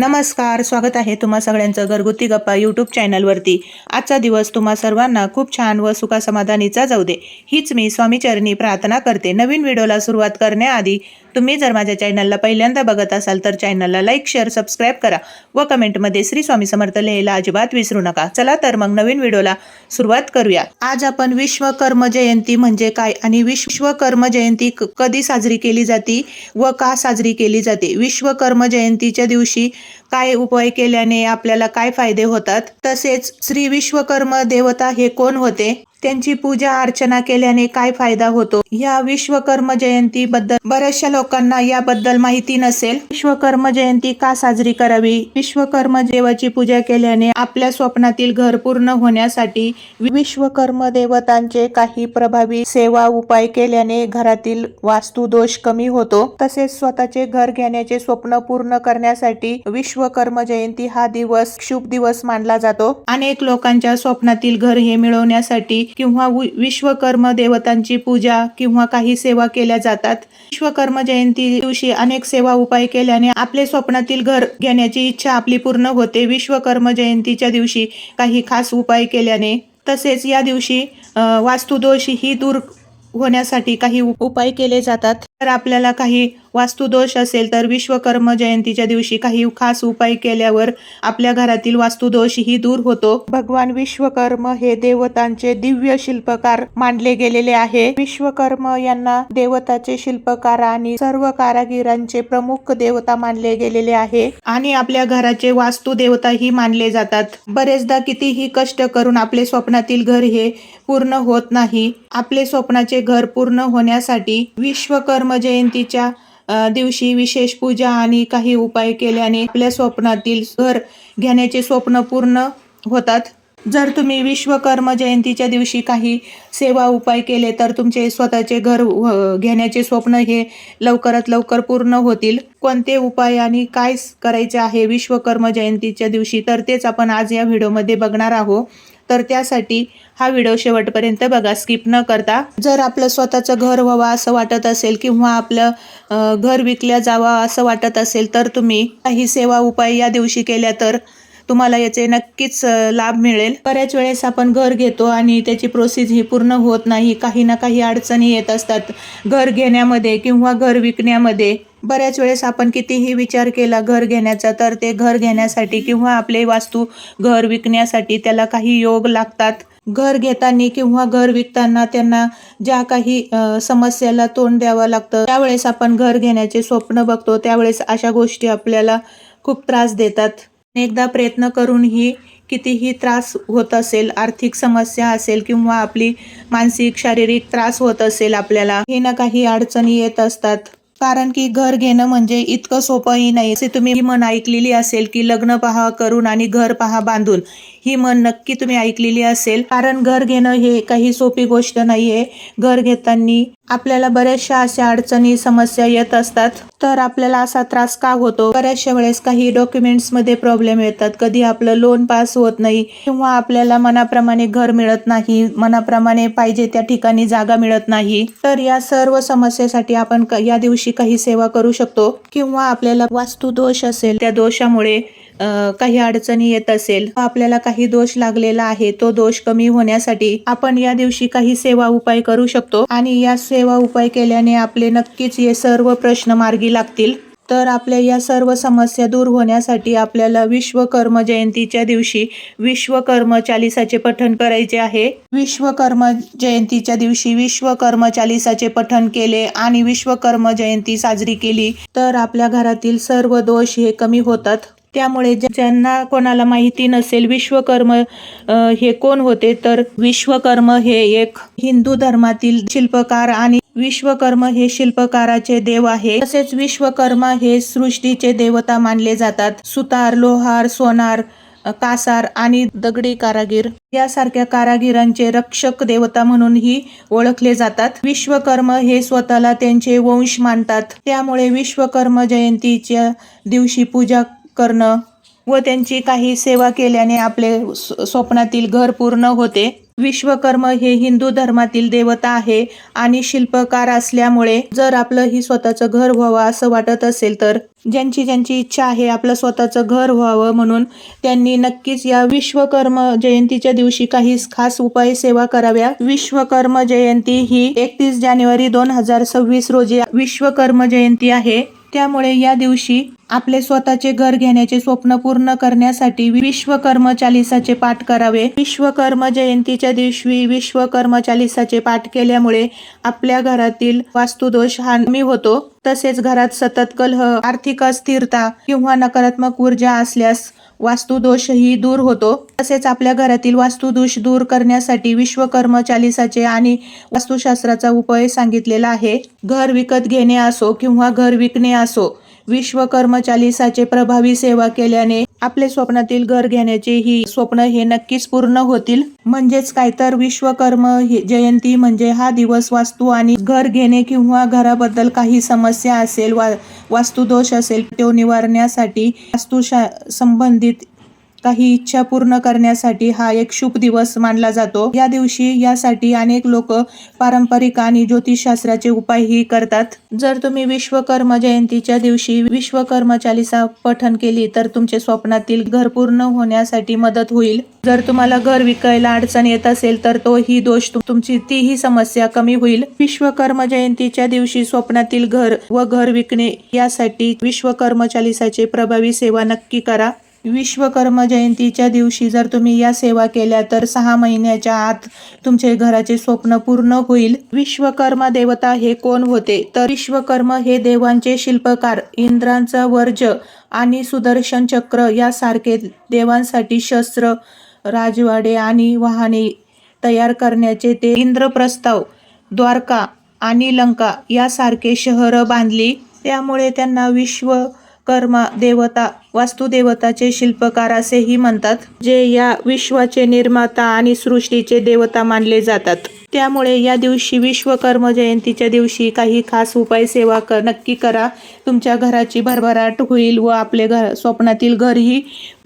नमस्कार स्वागत आहे तुम्हा सगळ्यांचं घरगुती गप्पा यूट्यूब चॅनलवरती आजचा दिवस तुम्हा सर्वांना खूप छान व सुखासमाधानीचा जाऊ दे. हीच मी स्वामीचरणी प्रार्थना करते. नवीन व्हिडिओला सुरुवात करण्याआधी तुम्ही जर माझ्या चॅनलला पहिल्यांदा बघत असाल तर चॅनलला लाईक शेअर सबस्क्राईब करा व कमेंटमध्ये श्री स्वामी समर्थ लिहायला अजिबात विसरू नका. चला तर मग नवीन व्हिडिओला सुरुवात करूया. आज आपण विश्वकर्म जयंती म्हणजे काय आणि विश्वकर्म जयंती क- कधी साजरी केली जाते व का साजरी केली जाते? विश्वकर्म जयंतीच्या दिवशी काय उपाय केल्याने आपल्याला काय फायदे होतात? तसेच श्री विश्वकर्म देवता हे कोण होते? त्यांची पूजा अर्चना केल्याने काय फायदा होतो? या विश्वकर्म जयंती बद्दल बऱ्याचशा लोकांना याबद्दल माहिती नसेल. विश्वकर्म जयंती का साजरी करावी? विश्वकर्म देवाची पूजा केल्याने आपल्या स्वप्नातील घर पूर्ण होण्यासाठी विश्वकर्म देवतांचे काही प्रभावी सेवा उपाय केल्याने घरातील वास्तू दोष कमी होतो. तसेच स्वतःचे घर घेण्याचे स्वप्न पूर्ण करण्यासाठी विश्वकर्म जयंती हा दिवस शुभ दिवस मानला जातो. अनेक लोकांच्या स्वप्नातील घर हे मिळवण्यासाठी किंवा विश्वकर्म देवतांची पूजा किंवा काही सेवा केल्या जातात. विश्वकर्म जयंती दिवशी अनेक सेवा उपाय केल्याने आपले स्वप्नातील घर घेण्याची इच्छा आपली पूर्ण होते. विश्वकर्म जयंतीच्या दिवशी काही खास उपाय केल्याने तसेच या दिवशी वास्तुदोष ही दूर होण्यासाठी काही उपाय केले जातात. जर आपल्याला काही वास्तुदोष असेल तर विश्वकर्म जयंतीच्या दिवशी काही खास उपाय केल्यावर आपल्या घरातील वास्तुदोषही दूर होतो. भगवान विश्वकर्म हे देवतांचे दिव्य शिल्पकार मानले गेलेले आहे. विश्वकर्म यांना देवताचे शिल्पकार आणि सर्व कारागिरांचे प्रमुख देवता मानले गेलेले आहे. आणि आपल्या घराचे वास्तू देवता ही मानले जातात. बरेचदा कितीही कष्ट करून आपले स्वप्नातील घर हे पूर्ण होत नाही. आपले स्वप्नाचे घर पूर्ण होण्यासाठी विश्वकर्म जयंतीच्या दिवशी विशेष पूजा आणि काही उपाय केल्याने आपल्या स्वप्नातील घर घेण्याचे स्वप्न पूर्ण होतात. जर तुम्ही विश्वकर्म जयंतीच्या दिवशी काही सेवा उपाय केले तर तुमचे स्वतःचे घर घेण्याचे स्वप्न हे लवकरात लवकर पूर्ण होतील. कोणते उपाय आणि काय करायचे आहे विश्वकर्म जयंतीच्या दिवशी तर तेच आपण आज या व्हिडिओमध्ये बघणार आहोत. तर त्यासाठी हा व्हिडिओ शेवटपर्यंत बघा स्किप न करता. जर आपलं स्वतःचं घर व्हावं असं वाटत असेल किंवा आपलं घर विकल्या जावं असं वाटत असेल तर तुम्ही काही सेवा उपाय या दिवशी केल्या तर तुम्हाला याचे नक्कीच लाभ मिळेल. बऱ्याच वेळेस आपण घर घेतो आणि त्याची प्रोसेस ही पूर्ण होत नाही. काही ना काही अडचणी येत असतात. घर घेण्यामध्ये किंवा घर विकण्यामध्ये. बऱ्याच वेळेस आपण कितीही विचार केला घर घेण्याचा तर ते घर घेण्यासाठी किंवा आपले वास्तू घर विकण्यासाठी त्याला काही योग लागतात. घर घेताना किंवा घर विकताना त्यांना ज्या काही समस्याला तोंड द्यावं लागतं त्यावेळेस आपण घर घेण्याचे स्वप्न बघतो. त्यावेळेस अशा गोष्टी आपल्याला खूप त्रास देतात. एकदा प्रयत्न करूनही कितीही त्रास होत असेल आर्थिक समस्या असेल किंवा आपली मानसिक शारीरिक त्रास होत असेल आपल्याला हे ना काही अडचणी येत असतात. कारण की घर घेणं म्हणजे इतकं सोपंही नाही. असे तुम्ही मन म्हण ऐकलेली असेल की लग्न पहा करून आणि घर पहा बांधून. ही म्हण नक्की तुम्ही ऐकलेली असेल. कारण घर घेणं हे काही सोपी गोष्ट नाहीये. घर घेताना आपल्याला बऱ्याचशा अशा अडचणी समस्या येत असतात. तर आपल्याला असा त्रास का होतो? बऱ्याचशा वेळेस काही डॉक्युमेंट्समध्ये प्रॉब्लेम येतात. कधी आपलं लोन पास होत नाही किंवा आपल्याला मनाप्रमाणे घर मिळत नाही मनाप्रमाणे पाहिजे त्या ठिकाणी जागा मिळत नाही. तर या सर्व समस्येसाठी आपण या दिवशी काही सेवा करू शकतो किंवा आपल्याला वास्तू दोष असेल त्या दोषामुळे काही अडचणी येत असेल आपल्याला काही दोष लागलेला आहे तो दोष कमी होण्यासाठी आपण या दिवशी काही सेवा उपाय करू शकतो. आणि या सेवा उपाय केल्याने आपले नक्कीच हे सर्व प्रश्न मार्गी लागतील. तर आपल्या या सर्व समस्या दूर होण्यासाठी आपल्याला विश्वकर्म जयंतीच्या दिवशी विश्वकर्म चालिसाचे पठण करायचे आहे. विश्वकर्म जयंतीच्या दिवशी विश्वकर्म चालिसाचे पठण केले आणि विश्वकर्म जयंती साजरी केली तर आपल्या घरातील सर्व दोष हे कमी होतात. त्यामुळे ज्या- ज्यांना कोणाला माहिती नसेल विश्वकर्म हे कोण होते तर विश्वकर्म हे एक हिंदू धर्मातील शिल्पकार आणि विश्वकर्म हे शिल्पकाराचे देव आहे. तसेच विश्वकर्म हे सृष्टीचे देवता मानले जातात. सुतार लोहार सोनार कासार आणि दगडी कारागीर. यासारख्या कारागिरांचे रक्षक देवता म्हणूनही ओळखले जातात. विश्वकर्म हे स्वतःला त्यांचे वंश मानतात. त्यामुळे विश्वकर्म जयंतीच्या दिवशी पूजा करणं व त्यांची काही सेवा केल्याने आपले स्वप्नातील घर पूर्ण होते. विश्वकर्म हे हिंदू धर्मातील देवता आहे आणि शिल्पकार असल्यामुळे जर आपलं ही स्वतःचं घर व्हावं असं वाटत असेल तर ज्यांची ज्यांची इच्छा आहे आपलं स्वतःचं घर व्हावं म्हणून त्यांनी नक्कीच या विश्वकर्म जयंतीच्या दिवशी काही खास उपाय सेवा कराव्या. विश्वकर्म जयंती ही एकतीस जानेवारी दोन हजार सव्वीस रोजी विश्वकर्म जयंती आहे. त्यामुळे या दिवशी आपले स्वतःचे घर घेण्याचे स्वप्न पूर्ण करण्यासाठी विश्वकर्म चालिसाचे पाठ करावे. विश्वकर्म जयंतीच्या दिवशी विश्वकर्म चालिसाचे पाठ केल्यामुळे आपल्या घरातील वास्तुदोष हा कमी होतो. तसेच घरात सतत कलह आर्थिक अस्थिरता किंवा नकारात्मक ऊर्जा असल्यास वास्तुदोषही दूर होतो. तसेच आपल्या घरातील वास्तुदोष दूर करण्यासाठी विश्वकर्म चालिसाचे आणि वास्तुशास्त्राचा उपाय सांगितलेला आहे. घर विकत घेणे असो किंवा घर विकणे असो विश्वकर्म चालिसाचे प्रभावी सेवा केल्याने आपले स्वप्नातील घर घेण्याचे ही स्वप्न हे नक्कीच पूर्ण होतील. म्हणजेच काय तर विश्वकर्म जयंती म्हणजे हा दिवस वास्तू आणि घर घेणे किंवा घराबद्दल काही समस्या असेल वा वास्तुदोष असेल तो निवारण्यासाठी वास्तुशा संबंधित काही इच्छा पूर्ण करण्यासाठी हा एक शुभ दिवस मानला जातो. या दिवशी यासाठी अनेक लोक पारंपरिक आणि ज्योतिषशास्त्राचे उपायही करतात. जर तुम्ही विश्वकर्म जयंतीच्या दिवशी विश्वकर्म चालिसा पठन केली तर तुमचे स्वप्नातील घर पूर्ण होण्यासाठी मदत होईल. जर तुम्हाला घर विकायला अडचण येत असेल तर तोही दोष तुमची तीही समस्या कमी होईल. विश्वकर्म जयंतीच्या दिवशी स्वप्नातील घर व घर विकणे यासाठी विश्वकर्म चालिसाचे प्रभावी सेवा नक्की करा. विश्वकर्म जयंतीच्या दिवशी जर तुम्ही या सेवा केल्या तर सहा महिन्याच्या आत तुमचे घराचे स्वप्न पूर्ण होईल. विश्वकर्म देवता हे कोण होते? तर विश्वकर्म हे देवांचे शिल्पकार इंद्रांचा वर्ज आणि सुदर्शन चक्र यासारखे देवांसाठी शस्त्र राजवाडे आणि वाहने तयार करण्याचे ते इंद्रप्रस्ताव द्वारका आणि लंका यासारखे शहरं बांधली. त्यामुळे त्यांना विश्व कर्मा देवता वास्तुदेवताचे शिल्पकार असेही म्हणतात जे या विश्वाचे निर्माता आणि सृष्टीचे देवता मानले जातात. त्यामुळे या दिवशी विश्वकर्म जयंतीच्या दिवशी काही खास उपाय सेवा क नक्की करा. तुमच्या घराची भरभराट होईल व आपले घर स्वप्नातील घरही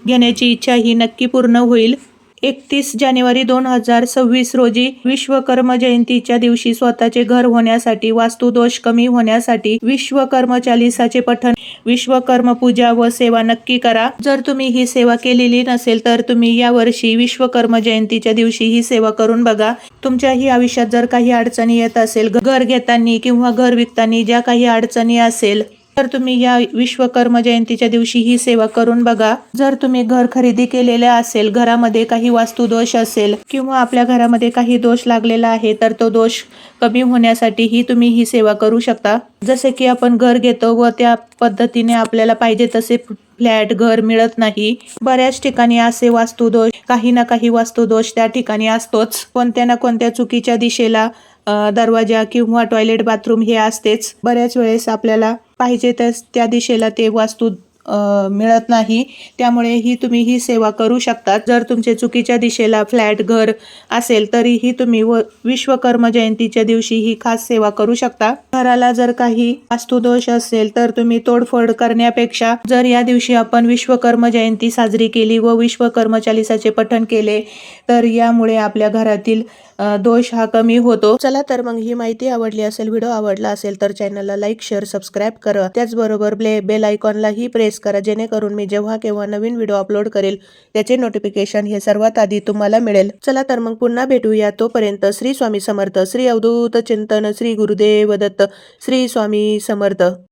घेण्याची इच्छा ही नक्की पूर्ण होईल. एकतीस जानेवारी दोन हजार सव्वीस रोजी विश्वकर्म जयंतीच्या दिवशी स्वतःचे घर होण्यासाठी वास्तुदोष कमी होण्यासाठी विश्वकर्म चालिसाचे पठण विश्वकर्म पूजा व सेवा नक्की करा. जर तुम्ही ही सेवा केलेली नसेल तर तुम्ही या वर्षी विश्वकर्म जयंतीच्या दिवशी ही सेवा करून बघा. तुमच्याही आयुष्यात जर काही अडचणी येत असेल घर घेताना किंवा घर विकताना ज्या काही अडचणी असेल तर तुम्ही या विश्वकर्म जयंतीच्या दिवशी ही सेवा करून बघा जर तुम्ही घर खरेदी केलेले असेल घरामध्ये काही वास्तुदोष असेल किंवा आपल्या घरामध्ये काही दोष लागलेला आहे तर तो दोष कमी होण्यासाठी ही तुम्ही ही सेवा करू शकता. जसे की आपण घर घेतो व त्या पद्धतीने आपल्याला पाहिजे तसे फ्लॅट घर मिळत नाही. बऱ्याच ठिकाणी असे वास्तुदोष काही ना काही वास्तुदोष त्या ठिकाणी असतोच. कोणत्या ना कोणत्या चुकीच्या दिशेला दरवाजा किंवा टॉयलेट बाथरूम हे असतेच. बऱ्याच वेळेस आपल्याला पाहिजे त्यास त्या दिशेला ते वास्तू मिळत नाही. त्यामुळे ही तुम्ही ही सेवा करू शकता जर तुमचे चुकीच्या दिशेला फ्लॅट घर असेल तरीही तुम्ही व विश्वकर्म जयंतीच्या दिवशी ही खास सेवा करू शकता. घराला जर काही वास्तुदोष असेल तर तुम्ही तोडफोड करण्यापेक्षा जर या दिवशी आपण विश्वकर्म जयंती साजरी केली व विश्वकर्म चालिसाचे पठण केले तर यामुळे आपल्या घरातील दोष हा कमी होतो. चला तर मग ही माहिती आवडली असेल व्हिडिओ आवडला असेल तर चॅनलला लाईक शेअर सबस्क्राईब करा. त्याचबरोबर ब्ले बेल आयकॉनलाही प्रेस करा जेणेकरून मी जेव्हा केव्हा नवीन व्हिडिओ अपलोड करेल त्याचे नोटिफिकेशन हे सर्वात आधी तुम्हाला मिळेल. चला तर मग पुन्हा भेटूया तोपर्यंत श्री स्वामी समर्थ श्री अवधूत चिंतन श्री गुरुदेव दत्त श्री स्वामी समर्थ.